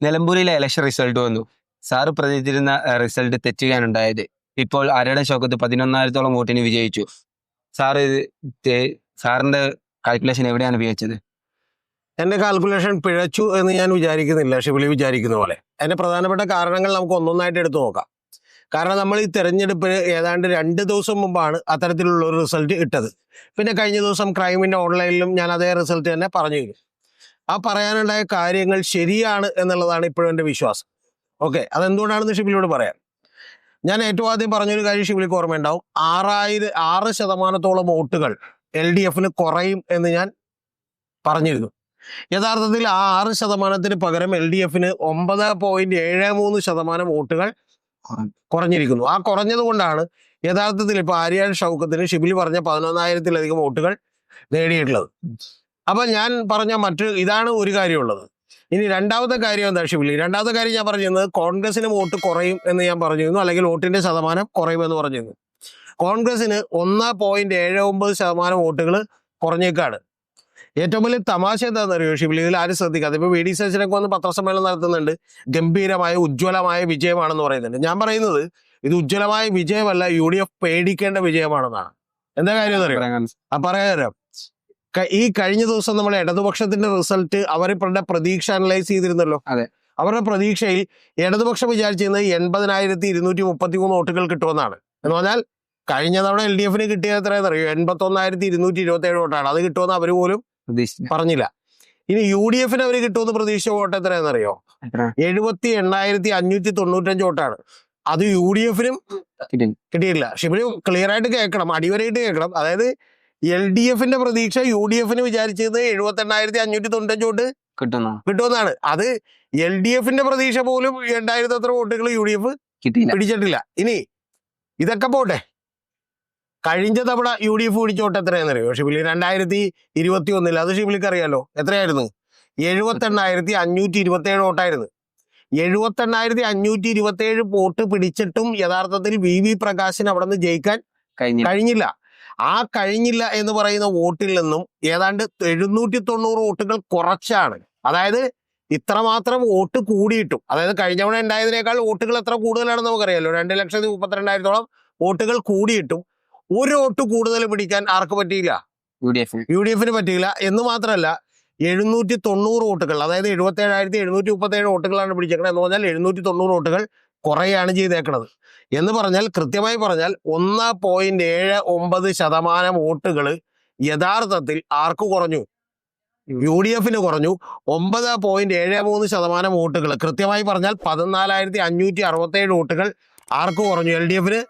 നിലമ്പൂരിലെ election result വന്നു. Sir പ്രതീക്ഷിച്ചിരുന്ന റിസൾട്ട് തെറ്റുകയാണ് ഉണ്ടായത് ഇപ്പോൾ അരയുടെ ശോകത്ത് പതിനൊന്നായിരത്തോളം വോട്ടിന് വിജയിച്ചു. സാറ് സാറിന്റെ കാൽക്കുലേഷൻ എവിടെയാണ് വിജയിച്ചത് എന്റെ കാൽക്കുലേഷൻ പിഴച്ചു എന്ന് ഞാൻ വിചാരിക്കുന്നില്ല. ഷിബിലി വിചാരിക്കുന്ന പോലെ. അതിന്റെ പ്രധാനപ്പെട്ട കാരണങ്ങൾ നമുക്ക് ഒന്നൊന്നായിട്ട് എടുത്തു നോക്കാം. കാരണം നമ്മൾ ഈ തെരഞ്ഞെടുപ്പിന് ഏതാണ്ട് രണ്ട് ദിവസം മുമ്പാണ് അത്തരത്തിലുള്ള ഒരു റിസൾട്ട് ഇട്ടത്. പിന്നെ കഴിഞ്ഞ ദിവസം ക്രൈമിന്റെ ഓൺലൈനിലും ഞാൻ അതേ റിസൾട്ട് തന്നെ പറഞ്ഞിരുന്നു ആ പറയാനുണ്ടായ കാര്യങ്ങൾ ശരിയാണ് എന്നുള്ളതാണ് ഇപ്പോഴും എന്റെ വിശ്വാസം. ഓക്കെ അതെന്തുകൊണ്ടാണെന്ന് ഷിബിലിയോട് പറയാം. ഞാൻ ഏറ്റവും ആദ്യം പറഞ്ഞൊരു കാര്യം ഷിബിലിക്ക് ഓർമ്മയുണ്ടാവും. ആറായിരം ആറ് ശതമാനത്തോളം വോട്ടുകൾ എൽ ഡി എഫിന് കുറയും എന്ന് ഞാൻ പറഞ്ഞിരുന്നു. യഥാർത്ഥത്തിൽ ആ ആറ് ശതമാനത്തിന് പകരം എൽ ഡി എഫിന് ഒമ്പത് പോയിന്റ് ഏഴ് മൂന്ന് ശതമാനം വോട്ടുകൾ കുറഞ്ഞിരിക്കുന്നു. ആ കുറഞ്ഞത് കൊണ്ടാണ് യഥാർത്ഥത്തിൽ ഇപ്പൊ ആര്യാൻ ഷൗക്കത്തിന് ഷിബിലി പറഞ്ഞ പതിനൊന്നായിരത്തിലധികം വോട്ടുകൾ നേടിയിട്ടുള്ളത്. അപ്പൊ ഞാൻ പറഞ്ഞ മറ്റു ഇതാണ് ഒരു കാര്യമുള്ളത്. ഇനി രണ്ടാമത്തെ കാര്യം എന്താ ഷിബിലി രണ്ടാമത്തെ കാര്യം ഞാൻ പറഞ്ഞിരുന്നത് കോൺഗ്രസിന് വോട്ട് കുറയും എന്ന് ഞാൻ പറഞ്ഞിരുന്നു. അല്ലെങ്കിൽ വോട്ടിന്റെ ശതമാനം കുറയുമെന്ന് പറഞ്ഞിരുന്നു. കോൺഗ്രസിന് ഒന്ന് പോയിന്റ് ഏഴ് ഒമ്പത് ശതമാനം വോട്ടുകൾ കുറഞ്ഞേക്കാണ്. ഏറ്റവും വലിയ തമാശ എന്താണെന്ന് അറിയോ ഷിബിലി ഇതിൽ ആരും ശ്രദ്ധിക്കാതെ. ഇപ്പോൾ വി ഡി സച്ചിനൊക്കെ വന്ന് പത്രസമ്മേളനം നടത്തുന്നുണ്ട്. ഗംഭീരമായ ഉജ്ജ്വലമായ വിജയമാണെന്ന് പറയുന്നുണ്ട്. ഞാൻ പറയുന്നത് ഇത് ഉജ്ജ്വലമായ വിജയമല്ല യു ഡി എഫ് പേടിക്കേണ്ട വിജയമാണെന്നാണ്. എന്താ കാര്യം അറിയാം? ആ പറയാം ക- ഈ കഴിഞ്ഞ ദിവസം നമ്മൾ ഇടതുപക്ഷത്തിന്റെ റിസൾട്ട് അവരുടെ പ്രതീക്ഷ അനലൈസ് ചെയ്തിരുന്നല്ലോ. അതെ. അവരുടെ പ്രതീക്ഷയിൽ ഇടതുപക്ഷം വിചാരിച്ചിരുന്നത് എൺപതിനായിരത്തി ഇരുന്നൂറ്റി മുപ്പത്തി മൂന്ന് വോട്ടുകൾ കിട്ടുമെന്നാണ്. എന്ന് പറഞ്ഞാൽ കഴിഞ്ഞ തവണ എൽ ഡി എഫിന് കിട്ടിയത് എത്രയെന്ന് അറിയോ എൺപത്തി ഒന്നായിരത്തി ഇരുന്നൂറ്റി ഇരുപത്തി ഏഴ് വോട്ടാണ്. അത് കിട്ടുമെന്ന് അവർ പോലും പറഞ്ഞില്ല. ഇനി യു ഡി എഫിന് അവർ കിട്ടുമെന്ന് പ്രതീക്ഷ വോട്ട് എത്രയാണെന്ന് അറിയോ എഴുപത്തി എണ്ണായിരത്തി അഞ്ഞൂറ്റി തൊണ്ണൂറ്റഞ്ച് വോട്ടാണ്. അത് യു ഡി എഫിനും കിട്ടി. കിട്ടിയിട്ടില്ല. പക്ഷെ ഇവർ ക്ലിയർ ആയിട്ട് കേൾക്കണം. അടിവരായിട്ട് കേൾക്കണം. അതായത് എൽ ഡി എഫിന്റെ പ്രതീക്ഷ യു ഡി എഫിന് വിചാരിച്ചത് എഴുപത്തി എണ്ണായിരത്തി അഞ്ഞൂറ്റി തൊണ്ണൂറ്റഞ്ച് വോട്ട് കിട്ടുന്നോ? കിട്ടുമെന്നാണ്. അത് എൽ ഡി എഫിന്റെ പ്രതീക്ഷ പോലും രണ്ടായിരത്തി അത്ര വോട്ടുകൾ യു ഡി എഫ് പിടിച്ചിട്ടില്ല. ഇനി ഇതൊക്കെ പോട്ടെ. കഴിഞ്ഞ തവണ യു ഡി എഫ് പിടിച്ച വോട്ട് എത്രയാണെന്നറിയോ? ഷിബിലി രണ്ടായിരത്തി ഇരുപത്തി ഒന്നിൽ അത് ഷിബിലിക്ക് അറിയാലോ. എത്രയായിരുന്നു? എഴുപത്തി എണ്ണായിരത്തി അഞ്ഞൂറ്റി ഇരുപത്തി ഏഴ് വോട്ടായിരുന്നു. എഴുപത്തി എണ്ണായിരത്തി അഞ്ഞൂറ്റി ഇരുപത്തി ഏഴ് വോട്ട് പിടിച്ചിട്ടും യഥാർത്ഥത്തിൽ വി വി പ്രകാശിന് അവിടെ നിന്ന് ജയിക്കാൻ കഴിഞ്ഞില്ല. ആ കഴിഞ്ഞില്ല എന്ന് പറയുന്ന വോട്ടിൽ നിന്നും ഏതാണ്ട് എഴുന്നൂറ്റി തൊണ്ണൂറ് വോട്ടുകൾ കുറച്ചാണ്. അതായത് ഇത്രമാത്രം വോട്ട് കൂടിയിട്ടും. അതായത് കഴിഞ്ഞ തവണ ഉണ്ടായതിനേക്കാൾ വോട്ടുകൾ എത്ര കൂടുതലാണെന്ന് നമുക്കറിയാലോ. രണ്ട് ലക്ഷത്തി മുപ്പത്തിരണ്ടായിരത്തോളം വോട്ടുകൾ കൂടിയിട്ടും. ഒരു വോട്ട് കൂടുതൽ പിടിക്കാൻ ആർക്ക് പറ്റിയില്ല? U D F U D എഫിന് പറ്റിയില്ല. എന്ന് മാത്രമല്ല എഴുന്നൂറ്റി തൊണ്ണൂറ് വോട്ടുകൾ അതായത് എഴുപത്തി ഏഴായിരത്തി എഴുന്നൂറ്റി മുപ്പത്തി ഏഴ് വോട്ടുകളാണ് പിടിച്ചേക്കണത് എന്ന് പറഞ്ഞാൽ എഴുന്നൂറ്റി തൊണ്ണൂറ് വോട്ടുകൾ കുറയാണ് ചെയ്തേക്കണത്. എന്ന് പറഞ്ഞാൽ കൃത്യമായി പറഞ്ഞാൽ ഒന്ന് പോയിന്റ് ഏഴ് ഒമ്പത് ശതമാനം വോട്ടുകൾ യഥാർത്ഥത്തിൽ ആർക്ക് കുറഞ്ഞു? യു ഡി എഫിന് കുറഞ്ഞു. ഒമ്പത് പോയിന്റ് ഏഴ് മൂന്ന് ശതമാനം വോട്ടുകൾ കൃത്യമായി പറഞ്ഞാൽ പതിനാലായിരത്തി അഞ്ഞൂറ്റി അറുപത്തി ഏഴ് വോട്ടുകൾ ആർക്ക് കുറഞ്ഞു? എൽ ഡി എഫിന്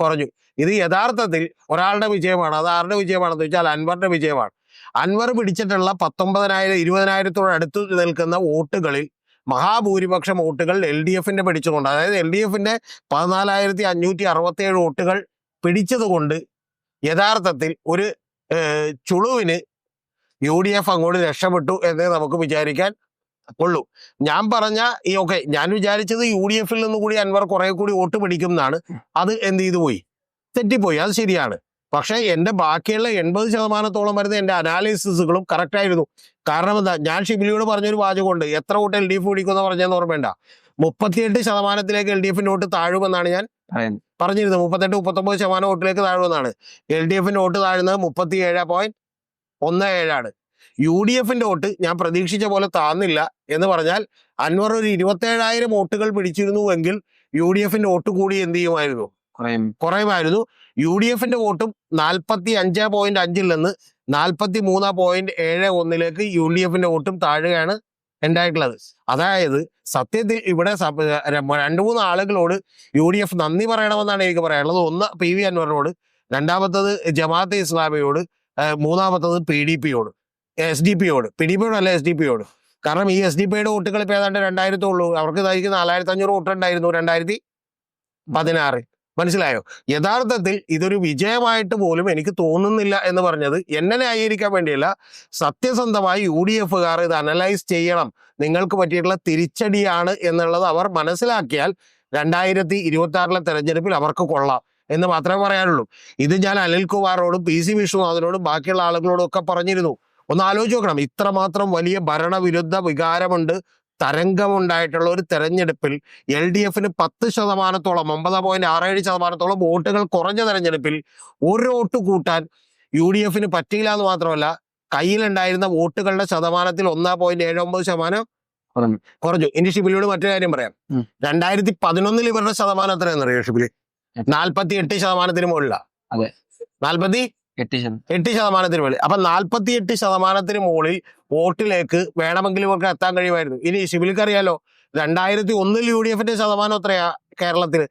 കുറഞ്ഞു. ഇത് യഥാർത്ഥത്തിൽ ഒരാളുടെ വിജയമാണ്. അത് ആരുടെ വിജയമാണെന്ന് വെച്ചാൽ അൻവറിന്റെ വിജയമാണ്. അൻവർ പിടിച്ചിട്ടുള്ള പത്തൊമ്പതിനായിരം ഇരുപതിനായിരത്തോട് അടുത്ത് നിൽക്കുന്ന വോട്ടുകളിൽ മഹാഭൂരിപക്ഷം വോട്ടുകൾ എൽ ഡി എഫിന്റെ പിടിച്ചുകൊണ്ട് അതായത് എൽ ഡി എഫിന്റെ പതിനാലായിരത്തി അഞ്ഞൂറ്റി അറുപത്തി ഏഴ് വോട്ടുകൾ പിടിച്ചതുകൊണ്ട് യഥാർത്ഥത്തിൽ ഒരു ചുളുവിന് യു ഡി എഫ് അങ്ങോട്ട് രക്ഷപ്പെട്ടു എന്ന് നമുക്ക് വിചാരിക്കാൻ ഉള്ളൂ. ഞാൻ പറഞ്ഞ ഈ ഓക്കെ ഞാൻ വിചാരിച്ചത് യു ഡി എഫിൽ നിന്ന് കൂടി അൻവർ കുറെ കൂടി വോട്ട് പിടിക്കും എന്നാണ്. അത് എന്ത് ചെയ്തു പോയി? തെറ്റിപ്പോയി. അത് ശരിയാണ്. പക്ഷേ എന്റെ ബാക്കിയുള്ള എൺപത് ശതമാനത്തോളം വരുന്ന എന്റെ അനാലിസിസുകളും കറക്റ്റായിരുന്നു കാരണം എന്താ? ഞാൻ ഷിബിലിയോട് പറഞ്ഞൊരു വാചകമുണ്ട്. എത്ര വോട്ട് എൽ ഡി എഫ് പിടിക്കുമെന്ന് പറഞ്ഞതെന്ന് ഓർമ്മയുണ്ട മുപ്പത്തിയെട്ട് ശതമാനത്തിലേക്ക് എൽ ഡി എഫിന്റെ വോട്ട് താഴുമെന്നാണ് ഞാൻ പറഞ്ഞിരുന്നത്. മുപ്പത്തെട്ട് മുപ്പത്തൊമ്പത് ശതമാനം വോട്ടിലേക്ക് താഴുമെന്നാണ്. എൽ ഡി എഫിന്റെ വോട്ട് താഴുന്നത് മുപ്പത്തി ഏഴ് പോയിന്റ് ഒന്ന് ഏഴാണ് യു ഡി എഫിന്റെ വോട്ട് ഞാൻ പ്രതീക്ഷിച്ച പോലെ താന്നില്ല എന്ന് പറഞ്ഞാൽ അൻവർ ഒരു ഇരുപത്തേഴായിരം വോട്ടുകൾ പിടിച്ചിരുന്നുവെങ്കിൽ യു ഡി എഫിന്റെ വോട്ട് കൂടി എന്ത് ചെയ്യുമായിരുന്നു? കുറയുമായിരുന്നു. യു ഡി എഫിന്റെ വോട്ടും നാൽപ്പത്തി അഞ്ച് പോയിന്റ് അഞ്ചിൽ നിന്ന് നാൽപ്പത്തി മൂന്ന് പോയിന്റ് ഏഴ് ഒന്നിലേക്ക് യു ഡി എഫിന്റെ വോട്ടും താഴുകയാണ് ഉണ്ടായിട്ടുള്ളത് അതായത് സത്യത്തിൽ ഇവിടെ രണ്ടു മൂന്ന് ആളുകളോട് യു ഡി എഫ് നന്ദി പറയണമെന്നാണ് എനിക്ക് പറയാനുള്ളത്. ഒന്ന് പി വി അൻവറിനോട് രണ്ടാമത്തത് ജമാഅത്തെ ഇസ്ലാമിയോട് മൂന്നാമത്തത് പി ഡി പിയോട് എസ് ഡി പിയോട്. പി ഡി പിയോട് അല്ല എസ് ഡി പിയോട്. കാരണം ഈ എസ് ഡി പിയുടെ വോട്ടുകൾ ഇപ്പോൾ ഏതാണ്ട് രണ്ടായിരത്തോളൂ അവർക്ക് ഇതായിരിക്കും നാലായിരത്തി അഞ്ഞൂറ് വോട്ട് ഉണ്ടായിരുന്നു രണ്ടായിരത്തി പതിനാറ്. മനസ്സിലായോ? യഥാർത്ഥത്തിൽ ഇതൊരു വിജയമായിട്ട് പോലും എനിക്ക് തോന്നുന്നില്ല എന്ന് പറഞ്ഞത് എന്നെ ന്യായീകരിക്കാൻ വേണ്ടിയല്ല. സത്യസന്ധമായി യു ഡി എഫുകാർ ഇത് അനലൈസ് ചെയ്യണം. നിങ്ങൾക്ക് പറ്റിയിട്ടുള്ള തിരിച്ചടിയാണ് എന്നുള്ളത് അവർ മനസ്സിലാക്കിയാൽ രണ്ടായിരത്തി ഇരുപത്തി ആറിലെ തെരഞ്ഞെടുപ്പിൽ അവർക്ക് കൊള്ളാം എന്ന് മാത്രമേ പറയാനുള്ളൂ. ഇത് ഞാൻ അനിൽകുമാറോടും പി സി വിഷ്ണുനാഥനോടും ബാക്കിയുള്ള ആളുകളോടും ഒക്കെ പറഞ്ഞിരുന്നു. ഒന്ന് ആലോചിച്ച് നോക്കണം. ഇത്രമാത്രം വലിയ ഭരണവിരുദ്ധ വികാരമുണ്ട്. തരംഗമുണ്ടായിട്ടുള്ള ഒരു തെരഞ്ഞെടുപ്പിൽ എൽ ഡി എഫിന് പത്ത് ശതമാനത്തോളം ഒമ്പത് പോയിന്റ് ആറേഴ് ശതമാനത്തോളം വോട്ടുകൾ കുറഞ്ഞ തെരഞ്ഞെടുപ്പിൽ ഒരു വോട്ട് കൂട്ടാൻ യു ഡി എഫിന് പറ്റിയില്ല എന്ന് മാത്രമല്ല കയ്യിലുണ്ടായിരുന്ന വോട്ടുകളുടെ ശതമാനത്തിൽ ഒന്നാ പോയിന്റ് ഏഴ് ഒമ്പത് ശതമാനം കുറഞ്ഞു. ഇനി ഷിബിലിയോട് മറ്റൊരു കാര്യം പറയാം. രണ്ടായിരത്തി പതിനൊന്നിൽ ഇവരുടെ ശതമാനം എത്രയാണെന്ന് അറിയാം ഷിബിലി നാൽപ്പത്തി എട്ട് ശതമാനത്തിന് മുകളിലാണ്. നാൽപ്പത്തി എട്ട് ശതമാനം. എട്ട് ശതമാനത്തിന് മുകളിൽ അപ്പൊ നാൽപ്പത്തി എട്ട് ശതമാനത്തിന് മുകളിൽ വോട്ടിലേക്ക് വേണമെങ്കിൽ ഇവർക്ക് എത്താൻ കഴിയുമായിരുന്നു. ഇനി ഷിബിലിക്ക് അറിയാലോ രണ്ടായിരത്തി ഒന്നിൽ യു ഡി എഫിന്റെ ശതമാനം എത്രയാ കേരളത്തിൽ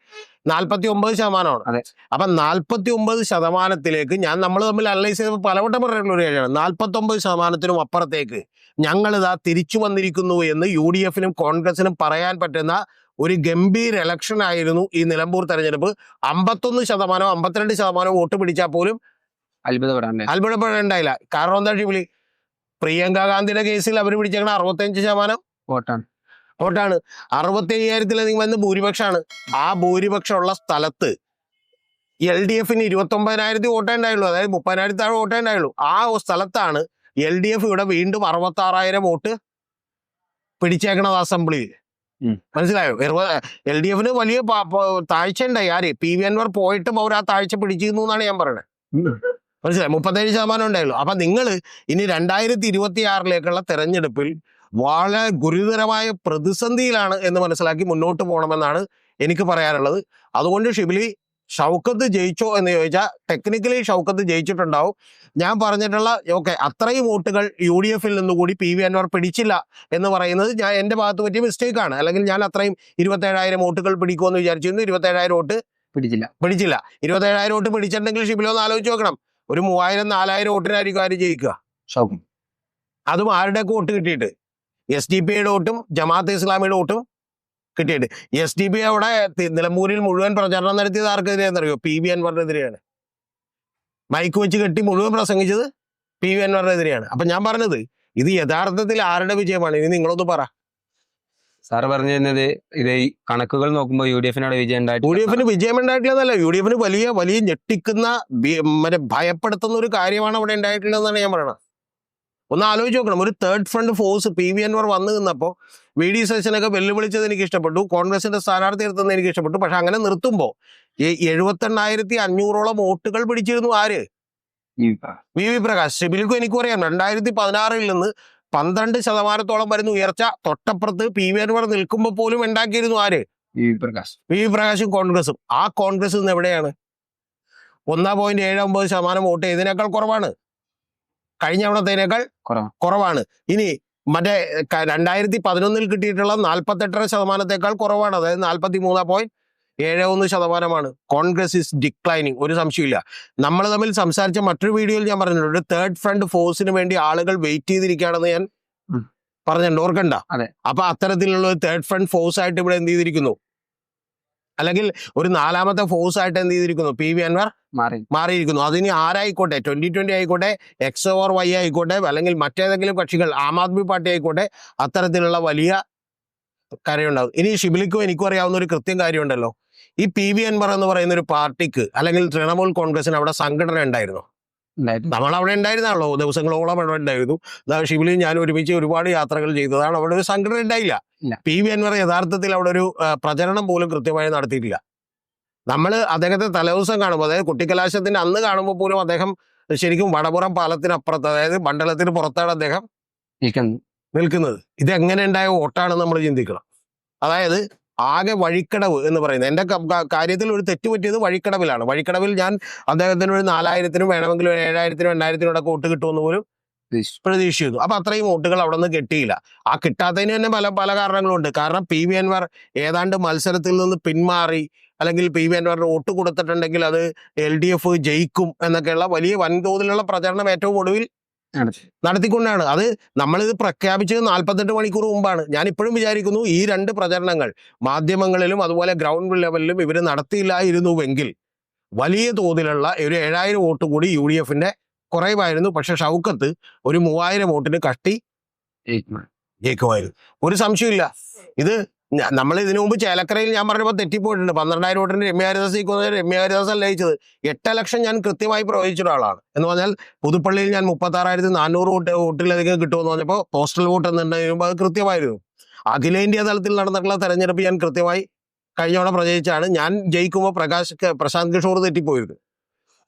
നാൽപ്പത്തി ഒമ്പത് ശതമാനമാണ്. അതെ. അപ്പൊ നാൽപ്പത്തി ഒമ്പത് ശതമാനത്തിലേക്ക് ഞാൻ നമ്മൾ തമ്മിൽ അനലൈസ് ചെയ്തപ്പോൾ പലവട്ടം പറഞ്ഞിട്ടുള്ള ഒരു കാര്യമാണ്. നാൽപ്പത്തി ഒമ്പത് ശതമാനത്തിനും അപ്പുറത്തേക്ക് ഞങ്ങൾ ഇതാ തിരിച്ചു വന്നിരിക്കുന്നു എന്ന് യു ഡി എഫിനും കോൺഗ്രസിനും പറയാൻ പറ്റുന്ന ഒരു ഗംഭീര ഇലക്ഷൻ ആയിരുന്നു ഈ നിലമ്പൂർ തെരഞ്ഞെടുപ്പ്. അമ്പത്തൊന്ന് ശതമാനം അമ്പത്തിരണ്ട് ശതമാനം വോട്ട് പിടിച്ചാൽ പോലും അത്ഭുതപ്പെടാൻ ഉണ്ടായില്ല കാരണം എന്താ വിളി പ്രിയങ്ക ഗാന്ധിയുടെ കേസിൽ അവർ പിടിച്ചേക്കണ അറുപത്തഞ്ച് ശതമാനം വോട്ടാണ്. വോട്ടാണ്. അറുപത്തി അയ്യായിരത്തിലധികം വന്ന് ഭൂരിപക്ഷമാണ്. ആ ഭൂരിപക്ഷമുള്ള സ്ഥലത്ത് എൽ ഡി എഫിന് ഇരുപത്തി ഒമ്പതിനായിരത്തി വോട്ടേ ഉണ്ടായുള്ളൂ. അതായത് മുപ്പതിനായിരത്തി താഴെ വോട്ടേ ഉണ്ടായുള്ളൂ. ആ സ്ഥലത്താണ് എൽ ഡി എഫ് ഇവിടെ വീണ്ടും അറുപത്തി ആറായിരം വോട്ട് പിടിച്ചേക്കണത് അസംബ്ലിയിൽ. മനസ്സിലായോ? എൽ ഡി എഫിന് വലിയ താഴ്ച ഉണ്ടായി. ആര്? പി വി അൻവർ പോയിട്ടും അവർ ആ താഴ്ച പിടിച്ചിരുന്നു എന്നാണ് ഞാൻ പറയുന്നത് മനസ്സിലായി? മുപ്പത്തേഴ് ശതമാനം ഉണ്ടായുള്ളൂ. അപ്പം നിങ്ങൾ ഇനി രണ്ടായിരത്തി ഇരുപത്തി ആറിലേക്കുള്ള തെരഞ്ഞെടുപ്പിൽ വളരെ ഗുരുതരമായ പ്രതിസന്ധിയിലാണ് എന്ന് മനസ്സിലാക്കി മുന്നോട്ട് പോകണമെന്നാണ് എനിക്ക് പറയാനുള്ളത്. അതുകൊണ്ട് ഷിബിലി ഷൗക്കത്ത് ജയിച്ചോ എന്ന് ചോദിച്ചാൽ ടെക്നിക്കലി ഷൗക്കത്ത് ജയിച്ചിട്ടുണ്ടാവും. ഞാൻ പറഞ്ഞിട്ടുള്ള ഓക്കെ അത്രയും വോട്ടുകൾ യു ഡി എഫിൽ നിന്നുകൂടി പി വി അൻവർ പിടിച്ചില്ല എന്ന് പറയുന്നത് ഞാൻ എന്റെ ഭാഗത്ത് പറ്റിയ മിസ്റ്റേക്കാണ് അല്ലെങ്കിൽ ഞാൻ അത്രയും ഇരുപത്തേഴായിരം വോട്ടുകൾ പിടിക്കുമെന്ന് വിചാരിച്ചിരുന്നു ഇരുപത്തേഴായിരം വോട്ട് പിടിച്ചില്ല. പിടിച്ചില്ല. ഇരുപത്തേഴായിരം വോട്ട് പിടിച്ചിട്ടുണ്ടെങ്കിൽ ഷിബിലോ ഒന്ന് ആലോചിച്ച് നോക്കണം. ഒരു മൂവായിരം നാലായിരം വോട്ടിനായിരിക്കും ആര് ജയിക്കുക? ഷൗക്കും അതും ആരുടെയൊക്കെ വോട്ട് കിട്ടിയിട്ട്? എസ് ഡി പി ഐയുടെ വോട്ടും ജമാഅത്ത് ഇസ്ലാമിയുടെ വോട്ടും കിട്ടിയിട്ട്. എസ് ഡി പി അവിടെ നിലമ്പൂരിൽ മുഴുവൻ പ്രചരണം നടത്തിയത് ആർക്കെതിരെയാണെന്ന് അറിയോ? പി വി അൻവറിനെതിരെയാണ്. മൈക്ക് വെച്ച് കെട്ടി മുഴുവൻ പ്രസംഗിച്ചത് പി വി അൻവറിനെതിരെയാണ്. അപ്പൊ ഞാൻ പറഞ്ഞത് ഇത് യഥാർത്ഥത്തിൽ ആരുടെ വിജയമാണ്? ഇനി നിങ്ങളൊന്ന് പറ. സാറ് പറഞ്ഞു തരുന്നത് ഇത് ഈ കണക്കുകൾ നോക്കുമ്പോൾ യു ഡി എഫിനോട് വിജയം യു ഡി എഫിന് വിജയം വിജയമുണ്ടായിട്ടില്ലെന്നല്ല യു ഡി എഫിന് വലിയ വലിയ ഞെട്ടിക്കുന്ന മറ്റേ ഭയപ്പെടുത്തുന്ന ഒരു കാര്യമാണ് അവിടെ ഉണ്ടായിട്ടുള്ളതെന്നാണ് ഞാൻ പറയണത്. ഒന്ന് ആലോചിച്ച് നോക്കണം. ഒരു third front force P V Anwar വന്നു നിന്നപ്പോൾ വി ഡി സച്ചിനൊക്കെ വെല്ലുവിളിച്ചത് എനിക്ക് ഇഷ്ടപ്പെട്ടു കോൺഗ്രസിന്റെ സ്ഥാനാർത്ഥി നിർത്തുന്നത് എനിക്ക് ഇഷ്ടപ്പെട്ടു പക്ഷെ അങ്ങനെ നിർത്തുമ്പോൾ ഈ എഴുപത്തെണ്ണായിരത്തി അഞ്ഞൂറോളം വോട്ടുകൾ പിടിച്ചിരുന്നു ആര്? V V Prakash. സിബിൽക്കും എനിക്കും അറിയാം. രണ്ടായിരത്തി പതിനാറിൽ നിന്ന് പന്ത്രണ്ട് ശതമാനത്തോളം വരുന്ന ഉയർച്ച തൊട്ടപ്പുറത്ത് പി വി അൻവർ നിൽക്കുമ്പോൾ പോലും ഉണ്ടാക്കിയിരുന്നു ആര്? പ്രകാശ്. പി വി പ്രകാശും കോൺഗ്രസും. ആ കോൺഗ്രസ് ഇന്ന് എവിടെയാണ്? ഒന്നാ പോയിന്റ് ഏഴ് ഒമ്പത് ശതമാനം വോട്ട് ഇതിനേക്കാൾ കുറവാണ്. കഴിഞ്ഞ തവണത്തേനേക്കാൾ കുറവാണ്. ഇനി മറ്റേ രണ്ടായിരത്തി പതിനൊന്നിൽ കിട്ടിയിട്ടുള്ള നാൽപ്പത്തെട്ടര ശതമാനത്തേക്കാൾ കുറവാണ്. അതായത് നാൽപ്പത്തി മൂന്ന് പോയിന്റ് ഏഴ് ഒന്ന് ശതമാനമാണ്. കോൺഗ്രസ് ഇസ് ഡിക്ലൈനിങ് ഒരു സംശയമില്ല നമ്മൾ തമ്മിൽ സംസാരിച്ച മറ്റൊരു വീഡിയോയിൽ ഞാൻ പറഞ്ഞിട്ടുണ്ട്. ഒരു തേർഡ് ഫ്രണ്ട് ഫോഴ്സിന് വേണ്ടി ആളുകൾ വെയിറ്റ് ചെയ്തിരിക്കുകയാണെന്ന് ഞാൻ. പറഞ്ഞിട്ടുണ്ട്. ഓർക്കണ്ട. അപ്പൊ അത്തരത്തിലുള്ള ഒരു തേർഡ് ഫ്രണ്ട് ഫോഴ്സ് ആയിട്ട് ഇവിടെ എന്ത് ചെയ്തിരിക്കുന്നു? അല്ലെങ്കിൽ ഒരു നാലാമത്തെ ഫോഴ്സ് ആയിട്ട് എന്ത് ചെയ്തിരിക്കുന്നു? പി വി അൻവർ മാറി. മാറിയിരിക്കുന്നു. അതിന് ആരായിക്കോട്ടെ? ട്വന്റി ട്വന്റി ആയിക്കോട്ടെ എക്സ് ഓർ വൈ ആയിക്കോട്ടെ അല്ലെങ്കിൽ മറ്റേതെങ്കിലും കക്ഷികൾ ആം ആദ്മി പാർട്ടി ആയിക്കോട്ടെ അത്തരത്തിലുള്ള വലിയ കാര്യമുണ്ടാകും ഇനി ഷിബിലിക്കും എനിക്കും അറിയാവുന്ന ഒരു കൃത്യം കാര്യമുണ്ടല്ലോ. ഈ പി വി അൻവർ എന്ന് പറയുന്ന ഒരു പാർട്ടിക്ക് അല്ലെങ്കിൽ തൃണമൂൽ കോൺഗ്രസിന് അവിടെ സംഘടന ഉണ്ടായിരുന്നു? നമ്മൾ അവിടെ ഉണ്ടായിരുന്നാണല്ലോ. ദിവസങ്ങളോളം അവിടെ ഉണ്ടായിരുന്നു. ദാ ഷിബിലിയും ഞാൻ ഒരുമിച്ച് ഒരുപാട് യാത്രകൾ ചെയ്തതാണ്. അവിടെ ഒരു സംഘടന ഉണ്ടായില്ല. പി വി അൻവർ യഥാർത്ഥത്തിൽ അവിടെ ഒരു പ്രചരണം പോലും കൃത്യമായി നടത്തിയിട്ടില്ല. നമ്മൾ അദ്ദേഹത്തെ തലേദിവസം കാണുമ്പോൾ അതായത് കുട്ടിക്കലാശത്തിന്റെ അന്ന് കാണുമ്പോൾ പോലും അദ്ദേഹം ശരിക്കും വടപുറം പാലത്തിനപ്പുറത്ത് അതായത് മണ്ഡലത്തിന് പുറത്താണ് അദ്ദേഹം നിൽക്കുന്നത്. ഇത് എങ്ങനെ ഉണ്ടായ വോട്ടാണെന്ന് നമ്മൾ ചിന്തിക്കണം. അതായത് ആകെ വഴിക്കടവ് എന്ന് പറയുന്നത് എന്റെ കാര്യത്തിൽ ഒരു തെറ്റ് പറ്റിയത് വഴിക്കടവിലാണ് വഴിക്കടവിൽ ഞാൻ അദ്ദേഹത്തിന് ഒരു നാലായിരത്തിനും വേണമെങ്കിൽ ഒരു ഏഴായിരത്തിനും എണ്ണായിരത്തിനും ഇടയ്ക്ക് വോട്ട് കിട്ടുമെന്ന് പോലും. പ്രതീക്ഷിച്ചിരുന്നു അപ്പൊ അത്രയും വോട്ടുകൾ അവിടെ നിന്ന് കിട്ടിയില്ല ആ കിട്ടാത്തതിന് തന്നെ പല പല കാരണങ്ങളുണ്ട് കാരണം പി വി അൻവർ ഏതാണ്ട് മത്സരത്തിൽ നിന്ന് പിന്മാറി അല്ലെങ്കിൽ പി വി അൻവറിന് വോട്ട് കൊടുത്തിട്ടുണ്ടെങ്കിൽ അത് എൽ ഡി എഫ് ജയിക്കും എന്നൊക്കെയുള്ള വലിയ വൻതോതിലുള്ള പ്രചരണം ഏറ്റവും ഒടുവിൽ. നടത്തിക്കൊണ്ടാണ്. അത് നമ്മളിത് പ്രഖ്യാപിച്ചത് നാൽപ്പത്തെട്ട് മണിക്കൂർ മുമ്പാണ്. ഞാൻ ഇപ്പോഴും വിചാരിക്കുന്നു ഈ രണ്ട് പ്രചരണങ്ങൾ മാധ്യമങ്ങളിലും അതുപോലെ ഗ്രൗണ്ട് ലെവലിലും ഇവർ നടത്തിയില്ലായിരുന്നുവെങ്കിൽ വലിയ തോതിലുള്ള ഒരു ഏഴായിരം വോട്ട് കൂടി യു ഡി എഫിന്റെ കുറവായിരുന്നു. പക്ഷെ ഷൗക്കത്ത് ഒരു മൂവായിരം വോട്ടിന് കട്ടി ജയിക്കും. ജയിക്കുമായിരുന്നു. ഒരു സംശയമില്ല ഇത് നമ്മൾ ഇതിനു മുമ്പ് ചേലക്കരയിൽ ഞാൻ പറഞ്ഞപ്പോൾ തെറ്റിപ്പോയിട്ടുണ്ട്. പന്ത്രണ്ടായിരം വോട്ടിന് രമ്യ ഹരിദാസ് ജയിക്കുന്നത് രമ്യ ഹരിദാസ് അല്ല ജയിച്ചത്. എട്ട് ലക്ഷം ഞാൻ കൃത്യമായി പ്രവചിച്ച ഒരാളാണ്. എന്ന് പറഞ്ഞാൽ പുതുപ്പള്ളിയിൽ ഞാൻ മുപ്പത്തി ആറായിരത്തി നാനൂറ് വോട്ട് വോട്ടിലധികം കിട്ടുമെന്ന് പറഞ്ഞപ്പോൾ പോസ്റ്റൽ വോട്ട് എന്നുണ്ടെങ്കിലും അത് കൃത്യമായിരുന്നു. അഖിലേന്ത്യാ തലത്തിൽ നടന്നിട്ടുള്ള തെരഞ്ഞെടുപ്പ് ഞാൻ കൃത്യമായി കഴിഞ്ഞ തവണ പ്രചരിച്ചാണ് ഞാൻ ജയിക്കുമ്പോൾ പ്രകാശ് പ്രശാന്ത് കിഷോർ തെറ്റിപ്പോയത്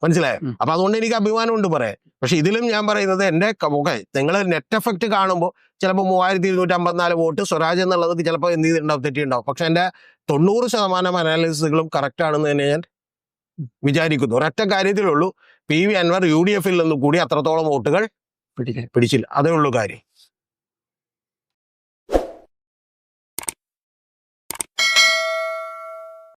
മനസ്സിലായോ. അപ്പൊ അതുകൊണ്ട് എനിക്ക് അഭിമാനമുണ്ട് പറയാൻ. പക്ഷെ ഇതിലും ഞാൻ പറയുന്നത് എന്റെ ഓക്കെ നിങ്ങൾ നെറ്റ് എഫക്ട് കാണുമ്പോൾ ചിലപ്പോൾ മൂവായിരത്തി ഇരുന്നൂറ്റി അമ്പത്തിനാല് വോട്ട് സ്വരാജ് എന്നുള്ളത് ചിലപ്പോൾ എന്ത് ചെയ്തിട്ടുണ്ടാവും? തെറ്റിയിട്ടുണ്ടാവും. പക്ഷെ എന്റെ തൊണ്ണൂറ് ശതമാനം അനാലിസിസുകളും കറക്റ്റ് ആണെന്ന് തന്നെ ഞാൻ വിചാരിക്കുന്നു. ഒരൊറ്റ കാര്യത്തിലുള്ളൂ P V Anwar U D എഫിൽ നിന്നും കൂടി അത്രത്തോളം വോട്ടുകൾ പിടിച്ചില്ല. അതേ ഉള്ളൂ കാര്യം.